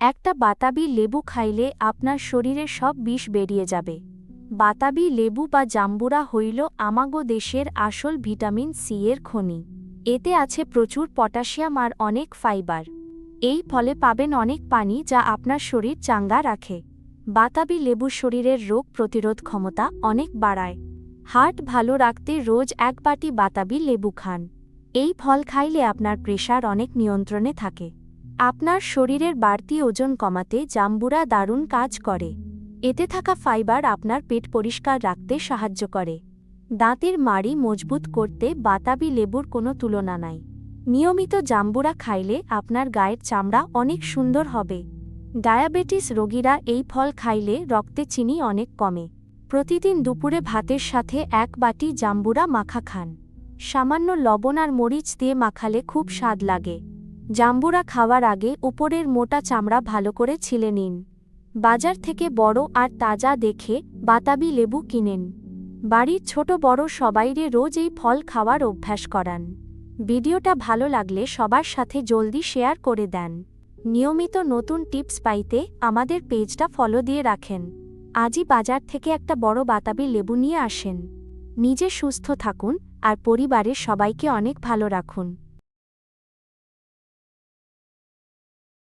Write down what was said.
একটা বাতাবি লেবু খাইলে আপনার শরীরে সব বিষ বেরিয়ে যাবে। বাতাবি লেবু বা জাম্বুরা হইল আমাগো দেশের আসল ভিটামিন সি এর খনি। এতে আছে প্রচুর পটাশিয়াম আর অনেক ফাইবার। এই ফলে পাবেন অনেক পানি যা আপনার শরীর চাঙ্গা রাখে। বাতাবি লেবু শরীরের রোগ প্রতিরোধ ক্ষমতা অনেক বাড়ায়। হার্ট ভালো রাখতে রোজ এক বাটি বাতাবি লেবু খান। এই ফল খাইলে আপনার প্রেশার অনেক নিয়ন্ত্রণে থাকে। আপনার শরীরের বাড়তি ওজন কমাতে জাম্বুরা দারুণ কাজ করে। এতে থাকা ফাইবার আপনার পেট পরিষ্কার রাখতে সাহায্য করে। দাঁতের মাড়ি মজবুত করতে বাতাবি লেবুর কোনো তুলনা নাই। নিয়মিত জাম্বুরা খাইলে আপনার গায়ের চামড়া অনেক সুন্দর হবে। ডায়াবেটিস রোগীরা এই ফল খাইলে রক্তে চিনি অনেক কমে। প্রতিদিন দুপুরে ভাতের সাথে এক বাটি জাম্বুরা মাখা খান। সামান্য লবণ আর মরিচ দিয়ে মাখালে খুব স্বাদ লাগে। জাম্বুরা খাওয়ার আগে উপরের মোটা চামড়া ভালো করে ছিলে নিন। বাজার থেকে বড় আর তাজা দেখে বাতাবি লেবু কিনেন। বাড়ির ছোট বড় সবাইরে রোজ এই ফল খাওয়ার অভ্যাস করান। ভিডিওটা ভালো লাগলে সবার সাথে জলদি শেয়ার করে দেন। নিয়মিত নতুন টিপস পাইতে আমাদের পেজটা ফলো দিয়ে রাখেন। আজই বাজার থেকে একটা বড় বাতাবি লেবু নিয়ে আসেন। নিজে সুস্থ থাকুন আর পরিবারের সবাইকে অনেক ভালো রাখুন।